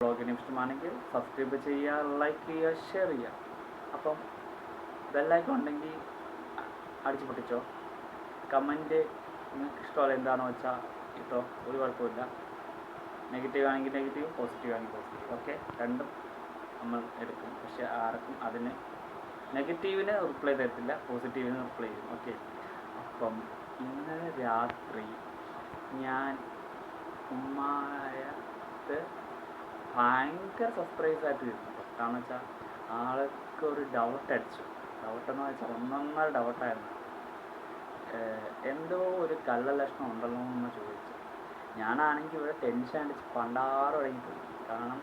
ബ്ലോഗിന് ഇഷ്ടമാണെങ്കിൽ സബ്സ്ക്രൈബ് ചെയ്യുക ലൈക്ക് ചെയ്യുക ഷെയർ ചെയ്യുക. അപ്പം ബെല്ലൈക്കൺ ഉണ്ടെങ്കിൽ അടിച്ചു പൊട്ടിച്ചോ. കമന്റ് നിങ്ങൾക്ക് ഇഷ്ടമുള്ള എന്താണെന്ന് വെച്ചാൽ ഇട്ടോ. ഒരു കുഴപ്പമില്ല നെഗറ്റീവ് ആണെങ്കിൽ നെഗറ്റീവ് പോസിറ്റീവ് ആണെങ്കിൽ പോസിറ്റീവ് ഓക്കെ രണ്ടും നമ്മൾ എടുക്കും. പക്ഷെ ആർക്കും അതിന് നെഗറ്റീവിന് റിപ്ലൈ തരത്തില്ല പോസിറ്റീവിന് റിപ്ലൈ ചെയ്യും. ഓക്കെ അപ്പം ഇന്നലെ രാത്രി ഞാൻ ഉമ്മായത്ത് ഭയങ്കര സർപ്രൈസ് ആയിട്ട് കിട്ടും. കാരണം വെച്ചാൽ ആൾക്ക് ഒരു ഡൗട്ട് അടിച്ചു. ഡൗട്ട് എന്ന് വെച്ചാൽ ഒന്നൊന്നര ഡൗട്ടായിരുന്നു എന്തോ ഒരു കള്ള ലക്ഷണം ഉണ്ടല്ലോ എന്ന് ചോദിച്ചു. ഞാനാണെങ്കിൽ ഇവിടെ ടെൻഷൻ അടിച്ച് പണ്ടാറ് തുടങ്ങിപ്പോയി കാരണം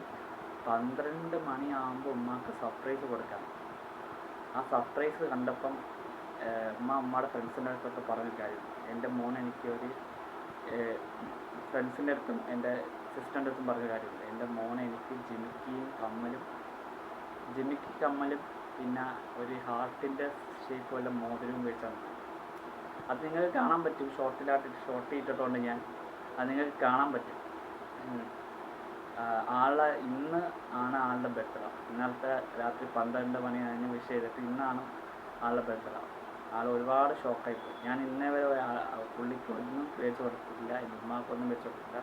പന്ത്രണ്ട് മണിയാകുമ്പോൾ ഉമ്മാക്ക് സർപ്രൈസ് കൊടുക്കാം ആ സർപ്രൈസ് കണ്ടപ്പം ഉമ്മ ഉമ്മയുടെ ഫ്രണ്ട്സിന്റെ അടുത്തൊക്കെ പറഞ്ഞ കാര്യം. എന്റെ മോൻ എനിക്ക് ഒരു ഫ്രണ്ട്സിന്റെ അടുത്തും എന്റെ അടുത്തും പറഞ്ഞ കാര്യമുണ്ട്. എന്റെ മോനെ എനിക്ക് ജിമിക്കിയും കമ്മലും ജിമിക്കി കമ്മലും പിന്നെ ഒരു ഹാർട്ടിന്റെ ഷേപ്പ് വല്ല മോതിരവും വെച്ചാണ് അത് നിങ്ങൾക്ക് കാണാൻ പറ്റും. ഷോർട്ടിലായിട്ട് ഷോർട്ട് ഇട്ടിട്ടുണ്ട് ഞാൻ അത് നിങ്ങൾക്ക് കാണാൻ പറ്റും. ആളെ ഇന്ന് ആണ് ആളുടെ ബർത്ത്ഡേ ഇന്നലത്തെ രാത്രി പന്ത്രണ്ട് മണി കഴിഞ്ഞ് വിഷ് ചെയ്തിട്ട് ഇന്നാണ് ആളുടെ ബർത്ത്ഡേ ആൾ ഒരുപാട് ഷോക്കായി പോയി. ഞാൻ ഇന്നേ വരെ പുള്ളിക്ക് ഒന്നും വെച്ച് കൊടുത്തിട്ടില്ല എന്റെ ഉമ്മാക്കൊന്നും വെച്ച് കൊടുത്തില്ല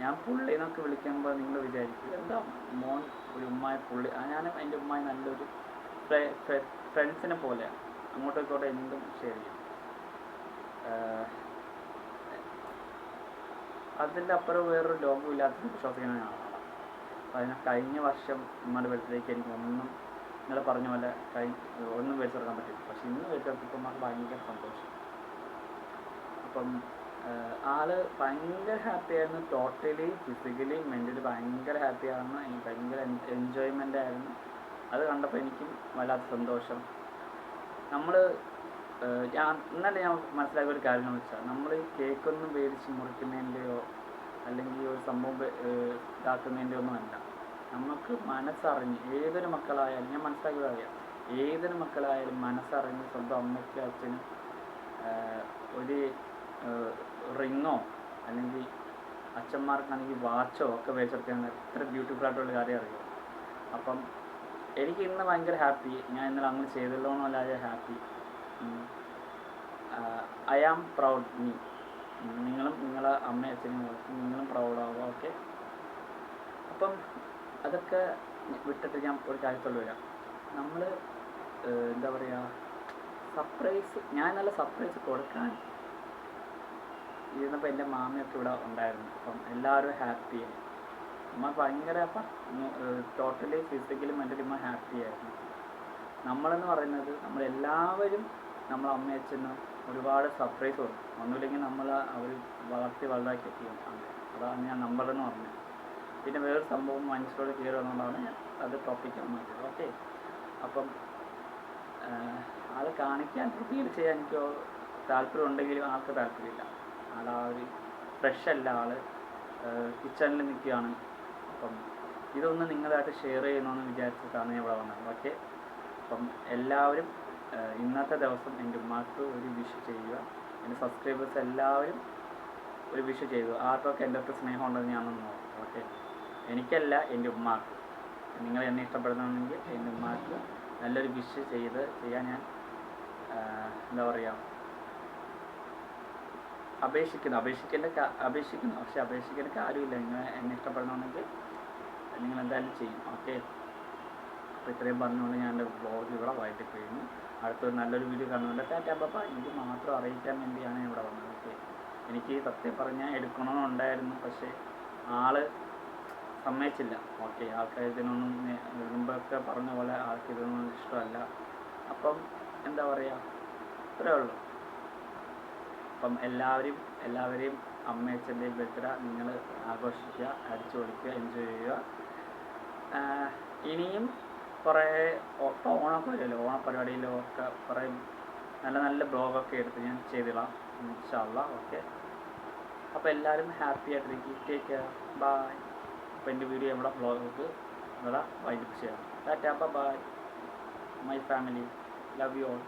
ഞാൻ പുള്ളി എന്നൊക്കെ വിളിക്കുമ്പോൾ നിങ്ങൾ വിചാരിക്കും എന്താ മോൻ ഒരു ഉമ്മായ പുള്ളി? ഞാൻ എന്റെ ഉമ്മായി നല്ലൊരു ഫ്രണ്ട്സിനെ പോലെയാണ് അങ്ങോട്ടും ഇങ്ങോട്ടും എന്തും ഷെയർ ചെയ്യും. അതിന്റെ അപ്പുറം വേറൊരു ലോകം ഇല്ലാത്ത വിശ്വസിക്കുന്ന ആളാണ്. അതിന് കഴിഞ്ഞ വർഷം ഉമ്മയുടെ ബർത്ത്ഡേക്ക് എനിക്ക് ഒന്നും നിങ്ങൾ പറഞ്ഞ പോലെ കഴി ഒന്നും മേടിച്ചെടുക്കാൻ പറ്റില്ല. പക്ഷെ ഇന്ന് മേടിച്ചെടുത്തപ്പോൾ നമുക്ക് ഭയങ്കര സന്തോഷം. അപ്പം ആൾ ഭയങ്കര ഹാപ്പി ആയിരുന്നു. ടോട്ടലി ഫിസിക്കലി മെന്റലി ഭയങ്കര ഹാപ്പി ആയിരുന്നു. എനിക്ക് ഭയങ്കര എൻജോയ്മെന്റ് ആയിരുന്നു. അത് കണ്ടപ്പോൾ എനിക്കും വല്ലാത്ത സന്തോഷം. നമ്മൾ ഞാൻ ഇന്നലെ ഞാൻ മനസ്സിലാക്കിയ ഒരു കാര്യം എന്ന് വെച്ചാൽ നമ്മൾ കേക്കൊന്നും മേടിച്ച് മുറിക്കുന്നതിന്റെയോ അല്ലെങ്കിൽ ഒരു സംഭവം ഇതാക്കുന്നതിന്റെയോ ഒന്നും അല്ല. നമുക്ക് മനസ്സറിഞ്ഞ് ഏതൊരു മക്കളായാലും ഞാൻ മനസ്സിലാക്കിയത് അറിയാം. ഏതൊരു മക്കളായാലും മനസ്സറിഞ്ഞ് സ്വന്തം അമ്മയ്ക്കും അച്ഛനും ഒരു റിങ്ങോ അല്ലെങ്കിൽ അച്ഛന്മാർക്കാണെങ്കിൽ വാച്ചോ ഒക്കെ മേടിച്ചെടുക്കുന്ന എത്ര ബ്യൂട്ടിഫുൾ ആയിട്ടുള്ള കാര്യം അറിയാം? അപ്പം എനിക്ക് ഇന്ന് ഭയങ്കര ഹാപ്പി. ഞാൻ ഇന്നലെ അങ്ങനെ ചെയ്തല്ലോ എന്നല്ലാതെ happy. I am proud me. നിങ്ങളും നിങ്ങളെ അമ്മയും അച്ഛനും നിങ്ങളും പ്രൗഡാവുക ഓക്കെ? അപ്പം അതൊക്കെ വിട്ടിട്ട് ഞാൻ ഒരു കാര്യത്തോട് വരാം. നമ്മൾ എന്താ പറയുക സർപ്രൈസ് ഞാൻ നല്ല സർപ്രൈസ് കൊടുക്കാൻ ഇരുന്നപ്പോൾ എന്റെ മാമയൊക്കെ ഇവിടെ ഉണ്ടായിരുന്നു. അപ്പം എല്ലാവരും ഹാപ്പിയായി അമ്മ ഭയങ്കര ടോട്ടലി ഫിസിക്കലി മെന്റലി അമ്മ ഹാപ്പി ആയിരുന്നു. നമ്മളെന്ന് പറയുന്നത് നമ്മളെല്ലാവരും നമ്മളെ അമ്മയച്ഛനും ഒരുപാട് സർപ്രൈസ് കൊടുക്കും ഒന്നുമില്ലെങ്കിൽ നമ്മൾ അവർ വളർത്തി ചെയ്യും അങ്ങനെ അതാണ് ഞാൻ നമ്മളെന്ന് പറഞ്ഞത്. പിന്നെ വേറൊരു സംഭവം മനസ്സിലോട് കയറി വന്നുകൊണ്ടാണ് ഞാൻ അത് ടോപ്പിക്ക് മാറ്റിയത് ഓക്കെ അപ്പം അത് കാണിക്കാൻ തീർച്ചയായും എനിക്ക് താല്പര്യം ഉണ്ടെങ്കിലും ആൾക്ക് താല്പര്യമില്ല. ആൾ ആ ഒരു ഫ്രഷ് അല്ല ആൾ കിച്ചണിൽ നിൽക്കുകയാണ് അപ്പം ഇതൊന്ന് നിങ്ങളായിട്ട് ഷെയർ ചെയ്യണമെന്ന് വിചാരിച്ചിട്ടാണ് ഞാൻ ഇവിടെ വന്നത്. ഓക്കെ അപ്പം എല്ലാവരും ഇന്നത്തെ ദിവസം എന്റെ ഉമ്മാക്ക് ഒരു വിഷ് ചെയ്യുക. എന്റെ സബ്സ്ക്രൈബേഴ്സ് എല്ലാവരും ഒരു വിഷ് ചെയ്തു ആർക്കൊക്കെ എന്റെ അടുത്ത് ഉണ്ടെന്ന് ഞാനൊന്ന് നോക്കാം. ഓക്കെ എനിക്കല്ല എന്റെ ഉമ്മാക്ക്. നിങ്ങൾ എന്നെ ഇഷ്ടപ്പെടുന്നുണ്ടെങ്കിൽ എന്റെ ഉമ്മാക്ക് നല്ലൊരു വിഷ് ചെയ്ത് ചെയ്യാൻ ഞാൻ എന്താ പറയുക അപേക്ഷിക്കുന്നു. അപേക്ഷിക്കേണ്ട അപേക്ഷിക്കുന്നു. പക്ഷെ അപേക്ഷിക്കേണ്ട കാര്യമില്ല. നിങ്ങൾ എന്നെ ഇഷ്ടപ്പെടണമെങ്കിൽ നിങ്ങൾ എന്തായാലും ചെയ്യും. ഓക്കെ? അപ്പോൾ ഇത്രയും പറഞ്ഞുകൊണ്ട് ഞാൻ എന്റെ ബ്ലോഗ് ഇവിടെ വായിട്ട് കഴിഞ്ഞു അടുത്തൊരു നല്ലൊരു വീഡിയോ കാണുന്നുണ്ട് ടാറ്റാ പപ്പ. എനിക്ക് മാത്രം അറിയിക്കാൻ വേണ്ടിയാണ് ഇവിടെ വന്നത്. ഓക്കെ? എനിക്ക് സത്യം പറഞ്ഞാൽ എടുക്കണമെന്നുണ്ടായിരുന്നു. പക്ഷേ ആൾ സമ്മതിച്ചില്ല. ഓക്കെ? ആൾക്ക് ഇതിനൊന്നും മുമ്പൊക്കെ പറഞ്ഞ പോലെ ആൾക്ക് ഇതൊന്നും ഇഷ്ടമല്ല. അപ്പം എന്താ പറയുക? ഇത്രേ ഉള്ളൂ. അപ്പം എല്ലാവരും എല്ലാവരെയും അമ്മയച്ഛന്റെയും ബർത്ത്ഡേ നിങ്ങൾ ആഘോഷിക്കുക അടിച്ചു പൊളിക്കുക എൻജോയ് ചെയ്യുക. ഇനിയും കുറേ ഇപ്പോൾ ഓണമൊക്കെ വരുമല്ലോ ഓണപ്പരിപാടിയിലും ഒക്കെ കുറേ നല്ല നല്ല ബ്ലോഗൊക്കെ എടുത്ത് ഞാൻ ചെയ്തിടാം ഇൻഷാല്ല ഓക്കെ. അപ്പോൾ എല്ലാവരും ഹാപ്പി ആയിട്ടിരിക്കും ടേക്ക് കെയർ ബായ് അപ്പോൾ എന്റെ വീഡിയോ നമ്മുടെ ബ്ലോഗൊക്കെ ഇവിടെ വൈകിട്ട് ചെയ്യാം tata bye my family love you all